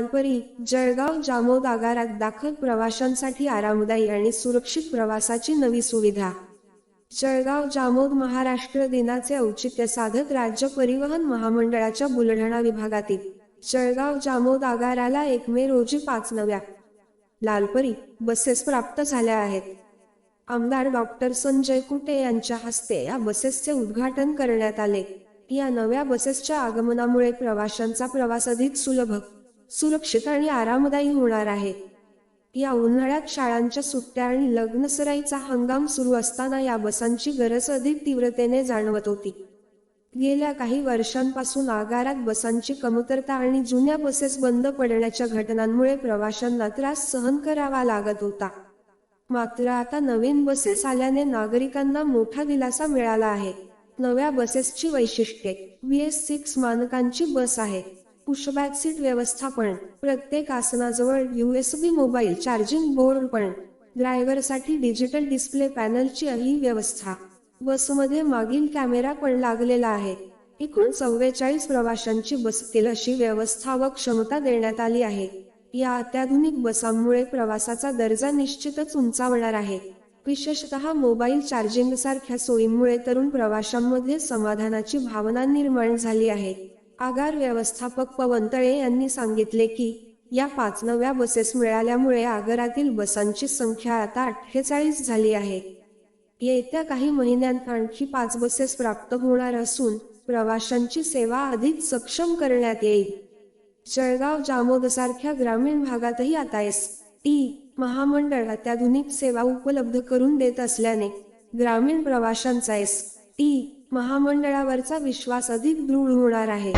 लालपरी जळगाव जामोद आगारात दाखल प्रवाशांसाठी आरामदायी आणि सुरक्षित प्रवासाची नवी सुविधा. जळगाव जामोद महाराष्ट्र दिनाचे औचित्य साधत राज्य परिवहन महामंडळाच्या बुलढाणा विभागातील जळगाव जामोद आगाराला एक मे रोजी पाच नव्या लालपरी बसेस प्राप्त झाल्या आहेत. आमदार डॉक्टर संजय कुटे यांच्या हस्ते या बसेसचे उद्घाटन करण्यात आले. या नव्या बसेसच्या आगमनामुळे प्रवाशांचा प्रवास अधिक सुलभ सुरक्षित आणि आरामदायी होणार आहे. या उन्हाळ्यात शाळांच्या सुट्ट्या आणि लग्नसराईचा हंगाम सुरू असताना या बसांची गरज अधिक तीव्रतेने जाणवत होती. गेल्या काही वर्षांपासून आगारात बसांची कमतरता आणि जुन्या बसेस बंद पडण्याच्या घटनांमुळे प्रवाशांना त्रास सहन करावा लागत होता. मात्र आता नवीन बसेस आल्याने नागरिकांना मोठा दिलासा मिळाला आहे. नव्या बसेसची वैशिष्ट्ये व्ही एस सिक्स मानकांची बस आहे. पुशबॅक सीट व्यवस्थापन प्रत्येक आसनाजवळ युएसबी मोबाईल चार्जिंग बोर्ड पण ड्रायव्हरसाठी डिजिटल डिस्प्ले पॅनलची ही व्यवस्था. बसमध्ये मागील कॅमेरा पण लागलेला आहे. एकूण चव्वेचाळीस प्रवाशांची बसतील अशी व्यवस्था व क्षमता देण्यात आली आहे. या अत्याधुनिक बसांमुळे प्रवासाचा दर्जा निश्चितच उंचावणार आहे. विशेषतः मोबाईल चार्जिंग सारख्या सोयींमुळे तरुण प्रवाशांमध्ये समाधानाची भावना निर्माण झाली आहे. आगार व्यवस्थापक पवनतळे यांनी सांगितले की या पाच नव्या बसेस मिळाल्यामुळे आगारातील बसांची संख्या आता अठ्ठेचाळीस झाली आहे. येत्या काही महिन्यांत आणखी पाच बसेस प्राप्त होणार असून प्रवाशांची सेवा अधिक सक्षम करण्यात येईल. जळगाव जामोद सारख्या ग्रामीण भागातही आता एस टी महामंडळ अत्याधुनिक सेवा उपलब्ध करून देत असल्याने ग्रामीण प्रवाशांचा एस टी महामंडळावरचा विश्वास अधिक दृढ होणार आहे.